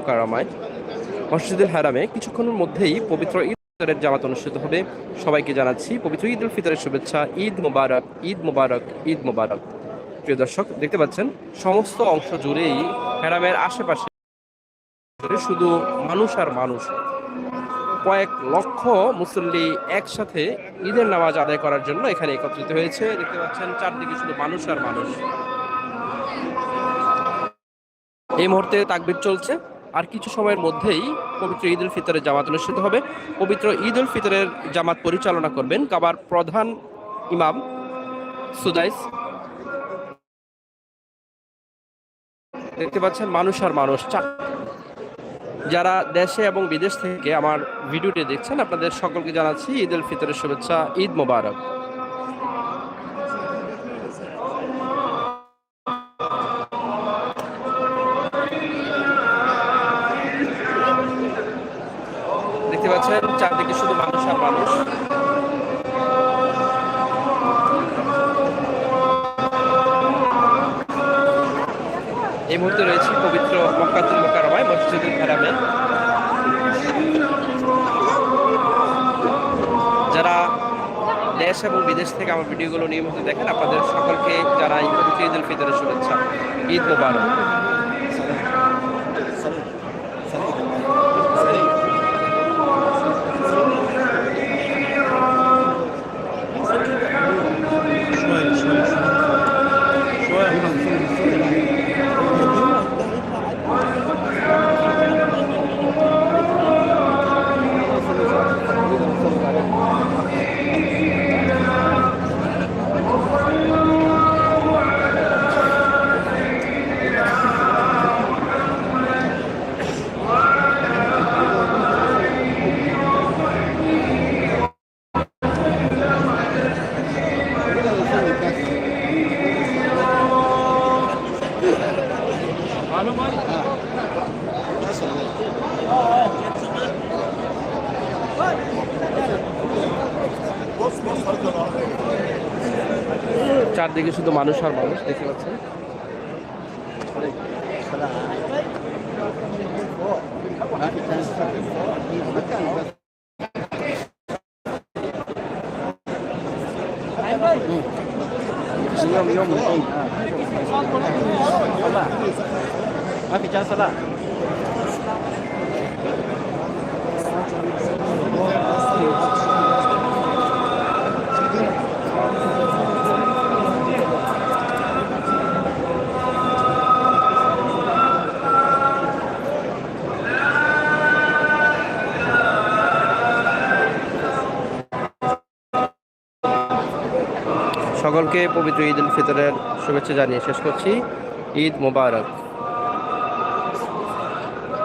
মোকারমায় মসজিদুল হারামে কিছুক্ষণের মধ্যেই পবিত্র ঈদ ফিতরের জামাত অনুষ্ঠিত হবে। সবাইকে জানাচ্ছি পবিত্র ঈদ উল ফিতরের শুভেচ্ছা। ঈদ মোবারক ঈদ মোবারক ঈদ মোবারক। প্রিয় দর্শক, দেখতে পাচ্ছেন, সমস্ত অংশ জুড়েই হারামের আশেপাশে শুধু মানুষ আর মানুষ। কয়েক লক্ষ মুসল্লি একসাথে ঈদের নামাজ আদায় করার জন্য এখানে একত্রিত হয়েছে। দেখতে পাচ্ছেন, চারদিকে শুধু মানুষ আর মানুষ। এই মুহূর্তে তাকবির চলছে। আর কিছু সময়ের মধ্যেই পবিত্র ঈদ উল ফিতরের জামাত অনুষ্ঠিত হবে। পবিত্র ঈদ উল ফিতরের জামাত পরিচালনা করবেন কাবার প্রধান ইমাম সুদাইস। দেখতে পাচ্ছেন মানুষ আর মানুষ যারা দেশে এবং বিদেশ থেকে আমার ভিডিওটি দেখছেন, আপনাদের সকলকে জানাচ্ছি ঈদ উল ফিতরের শুভেচ্ছা, ঈদ মোবারক। পাচ্ছেন চারদিকে শুধু মানুষ আর মানুষ। এই মুহূর্তে রয়েছে পবিত্র মক্কাতুল মোকারমায় মসজিদুল হারামে। যারা দেশ এবং বিদেশ থেকে আমার ভিডিওগুলো নিয়মিত দেখেন, আপনাদের সকলকে যারা ঈদ ফিতরের শুভেচ্ছা। ঈদ মোবারক। চারদিকে শুধু মানুষ আর মানুষ দেখতে পাচ্ছেন আমি চা sana. সকলকে পবিত্র ঈদ উল ফিতরের শুভেচ্ছা জানিয়ে শেষ করছি। ঈদ মোবারক।